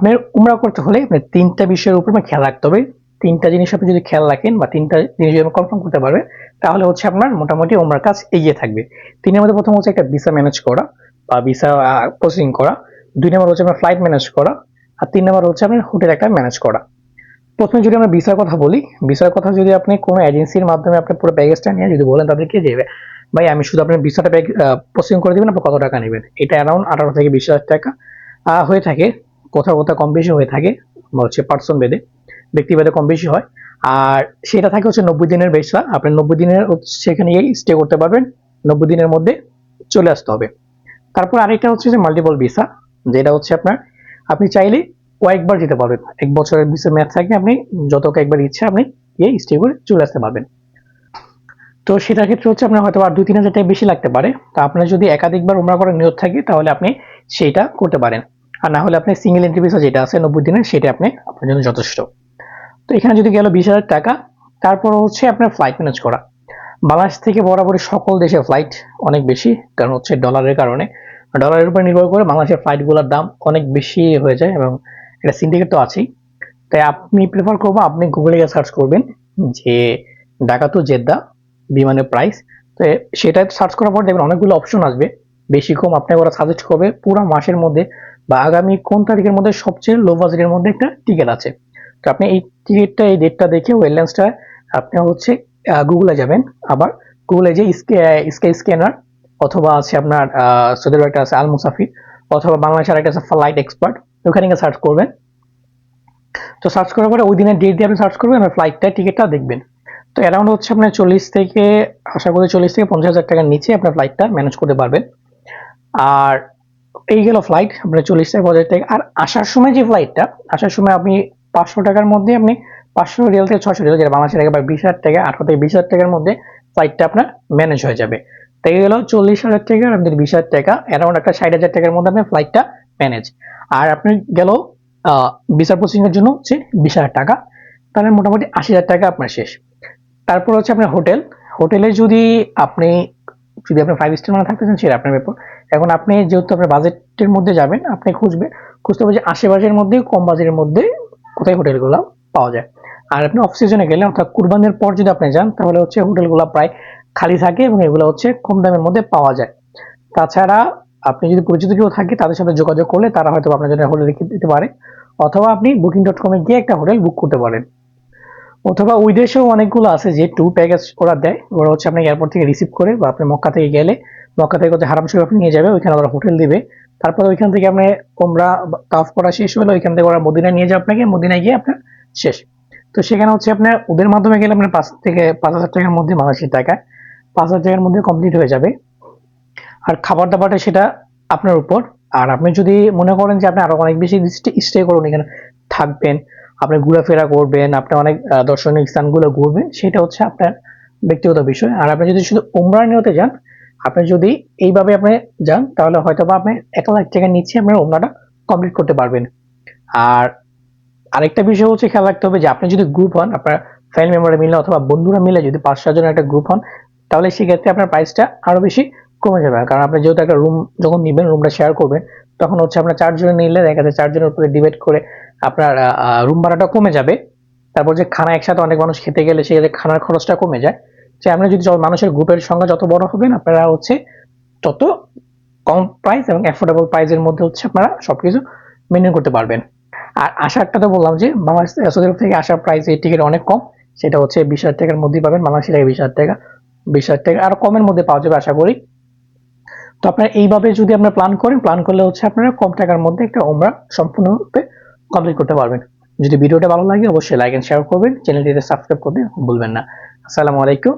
আপনার উমরা করতে হলে আপনার তিনটা বিষয়ের উপর খেয়াল রাখতে হবে। তিনটা জিনিস আপনি যদি খেয়াল রাখেন বা তিনটা জিনিস যদি কনফার্ম করতে পারবেন, তাহলে হচ্ছে আপনার মোটামুটি উমরার কাজ এগিয়ে থাকবে। তিন নম্বর প্রথম হচ্ছে একটা ভিসা ম্যানেজ করা বা ভিসা প্রসেসিং করা। দুই নম্বর হচ্ছে আপনার ফ্লাইট ম্যানেজ করা। আর তিন নম্বর হচ্ছে আপনার হোটেল একটা ম্যানেজ করা। প্রথমে যদি আমরা ভিসার কথা বলি ভিসার কথা যদি আপনি কোনো এজেন্সির মাধ্যমে আপনার পুরো প্যাকেজটা নিয়ে যদি বলেন তাদেরকে যে, ভাই, আমি শুধু আপনার ভিসাটা প্যাক প্রসেসিং করে দেবেন, আপনি কত টাকা নেবেন? এটা অ্যারাউন্ড আঠারো থেকে বিশ হাজার টাকা হয়ে থাকে। কোথাও কোথাও কম বেশি হয়ে থাকে হচ্ছে পার্সন বেদে ব্যক্তিভেদে কম বেশি হয়। আর সেটা থাকে হচ্ছে নব্বই দিনের বেশা আপনি নব্বই দিনের সেখানে গিয়ে স্টে করতে পারবেন, নব্বই দিনের মধ্যে চলে আসতে হবে। তারপর আরেকটা হচ্ছে যে মাল্টিপল ভিসা যেটা হচ্ছে আপনার, আপনি চাইলে কয়েকবার যেতে পারবেন। এক বছরের ভিসা ম্যাচ থাকলে আপনি যত কয়েকবার ইচ্ছে আপনি গিয়ে স্টে করে চলে আসতে পারবেন। তো সেটার ক্ষেত্রে হচ্ছে আপনার হয়তো আর দুই তিন হাজার টাকা বেশি লাগতে পারে। তো আপনার যদি একাধিকবার উমরা করার নিয়ত থাকে, তাহলে আপনি সেটা করতে পারেন। আর না হলে আপনি সিঙ্গেল এন্ট্রি ভিসা যেটা আছে নব্বই দিনের, সেটা আপনি আপনার জন্য যথেষ্ট। তো এখানে যদি গেল বিশ হাজার টাকা, তারপর হচ্ছে আপনার ফ্লাইট ম্যানেজ করা। বাংলাদেশ থেকে বরাবরই সকল দেশে ফ্লাইট অনেক বেশি, কারণ হচ্ছে ডলারের কারণে। ডলারের উপর নির্ভর করে বাংলাদেশের ফ্লাইটগুলোর দাম অনেক বেশি হয়ে যায় এবং এটা সিন্ডিকেট তো আছেই। তাই আপনি প্রেফার করব, আপনি গুগলে গিয়ে সার্চ করবেন যে ঢাকা টু জেদ্দা বিমানের প্রাইস তো সেটা সার্চ করার পর দেখবেন অনেকগুলো অপশন আসবে। বেশি কম আপনাকে ওরা সাজেস্ট করবে পুরো মাসের মধ্যে বা আগামী কোন তারিখের মধ্যে সবচেয়ে লো বাজেটের মধ্যে একটা টিকিট আছে? তো আপনি এই টিকিটটা এই ডেটটা দেখে ওয়েললেন্সটা আপনি হচ্ছে গুগলে যাবেন। আবার গুগলে যে স্কাই স্ক্যানার অথবা আছে আপনার সৌদি একটা আছে আল মুসাফির অথবা বাংলাদেশের একটা আছে ফ্লাইট এক্সপার্ট ওখানে গিয়ে সার্চ করবেন। তো সার্চ করার পরে ওই দিনের ডেট দিয়ে আপনি সার্চ করবেন আর ফ্লাইটটা টিকিটটা দেখবেন। তো অ্যারাউন্ড হচ্ছে আপনার চল্লিশ থেকে, আশা করি চল্লিশ থেকে পঞ্চাশ হাজার টাকার নিচে আপনার ফ্লাইটটা ম্যানেজ করতে পারবেন। আর এই গেল ফ্লাইট আপনার চল্লিশ থেকে। পঞ্চাশ টাকা আর আসার সময় যে ফ্লাইটটা আসার সময় আপনি পাঁচশো টাকার মধ্যে আপনি পাঁচশো রিয়াল থেকে ছশো রিয়াল, যেটা বাংলাদেশের একেবারে বিশ হাজার টাকা আঠারো থেকে বিশ হাজার টাকার মধ্যে ফ্লাইটটা আপনার ম্যানেজ হয়ে যাবে। তাই গেল চল্লিশ হাজার টাকা আর আপনাদের বিশ হাজার টাকা অ্যারাউন্ড একটা ষাট হাজার টাকার মধ্যে আপনার ফ্লাইটটা ম্যানেজ আর আপনি গেল বিচার প্রসেসিং এর জন্য হচ্ছে বিশ হাজার টাকা। তাহলে মোটামুটি আশি হাজার টাকা আপনার শেষ। তারপর হচ্ছে আপনার হোটেল হোটেলে যদি আপনি যদি আপনি ফাইভ স্টার মানে থাকতেছেন, সেটা আপনার ব্যাপার। এখন আপনি যেহেতু আপনার বাজেটের মধ্যে যাবেন, আপনি খুঁজবে, খুঁজতে হবে যে আশেপাশের মধ্যে, কম বাজেটের মধ্যে কোথায় হোটেলগুলো পাওয়া যায়। আর আপনি অফ সিজনে গেলে, অর্থাৎ কুরবানের পর যদি আপনি যান, তাহলে হচ্ছে হোটেলগুলো প্রায় খালি থাকে এবং এগুলো হচ্ছে কম দামের মধ্যে পাওয়া যায়। তাছাড়া আপনি যদি পরিচিত কেউ থাকে, তাদের সাথে যোগাযোগ করলে তারা হয়তো আপনার জন্য হোটেল রেখে দিতে পারে। অথবা আপনি বুকিং ডট কমে গিয়ে একটা হোটেল বুক করতে পারেন। অথবা ওই দেশেও অনেকগুলো আছে যে ট্যুর প্যাকেজ ওরা দেয়। ওরা হচ্ছে আপনাকে এয়ারপোর্ট থেকে রিসিভ করে বা আপনি মক্কা থেকে গেলে, মক্কা থেকে হচ্ছে হারাম শরীফ আপনি নিয়ে যাবে, ওইখানে ওরা হোটেল দিবে। তারপরে ওইখান থেকে আপনি ওমরা তাফ করা শেষ হলে, ওইখান থেকে ওরা মদিনায় নিয়ে যাবে আপনাকে, মদিনায় গিয়ে আপনার শেষ। তো সেখানে হচ্ছে আপনার, ওদের মাধ্যমে গেলে আপনার পাঁচ থেকে পাঁচ হাজার টাকার মধ্যে বাংলাদেশি টাকায় পাঁচ হাজার টাকার মধ্যে কমপ্লিট হয়ে যাবে। আর খাবার দাবারটা সেটা আপনার উপর। আর আপনি যদি মনে করেন যে আপনি আরও অনেক বেশি স্টে করুন, এখানে থাকবেন আপনি ঘোরাফেরা করবেন আপনি অনেক দর্শনীয় স্থানগুলো ঘুরবেন, সেটা হচ্ছে আপনার ব্যক্তিগত বিষয়। আর আপনি যদি শুধু উমরা নিয়তে যান, আপনি যদি এইভাবে আপনি যান, তাহলে হয়তো বা আপনি এক লাখ টাকা নিচ্ছে আপনার উমরাটা কমপ্লিট করতে পারবেন। আর আরেকটা বিষয় হচ্ছে খেয়াল রাখতে হবে যে আপনি যদি গ্রুপ হন, আপনার ফ্যামিলি মেম্বার মিলে অথবা বন্ধুরা মিলে যদি পাঁচ সাতজনের একটা গ্রুপ হন, তাহলে সেক্ষেত্রে আপনার প্রাইসটা আরও বেশি কমে যাবে। কারণ আপনি যেহেতু একটা রুম যখন নিবেন রুমটা শেয়ার করবেন, তখন হচ্ছে আপনার চারজনে নিলে দেখা যাচ্ছে চারজনের উপরে ডিবেট করে আপনার রুম ভাড়াটা কমে যাবে। তারপর যে খানা একসাথে অনেক মানুষ খেতে গেলে সেক্ষেত্রে খানার খরচটা কমে যায়। যে আপনি যদি মানুষের গ্রুপের সংখ্যা যত বড় হবেন, আপনারা হচ্ছে তত কম প্রাইস এবং অ্যাফোর্ডেবল প্রাইসের মধ্যে হচ্ছে আপনারা সবকিছু মেনটেন করতে পারবেন। আর আসারটা তো বললাম যে, বাংলাদেশ থেকে আসার প্রাইস এই টিকিট অনেক কম। সেটা হচ্ছে বিশ হাজার টাকার মধ্যেই পাবেন, বাংলাদেশি টাকা বিশ হাজার টাকা, বিশ হাজার টাকা, আরও কমের মধ্যে পাওয়া যাবে আশা করি। তো আপনারা এইভাবে যদি আপনারা প্ল্যান করেন প্ল্যান করলে হচ্ছে আপনারা কম টাকার মধ্যে একটা ওমরা সম্পূর্ণরূপে কমপ্লিট করতে পারবেন। যদি ভিডিওটা ভালো লাগে, অবশ্যই লাইক এন্ড শেয়ার করবেন। চ্যানেলটিতে সাবস্ক্রাইব করতে ভুলবেন না। আসসালামু আলাইকুম।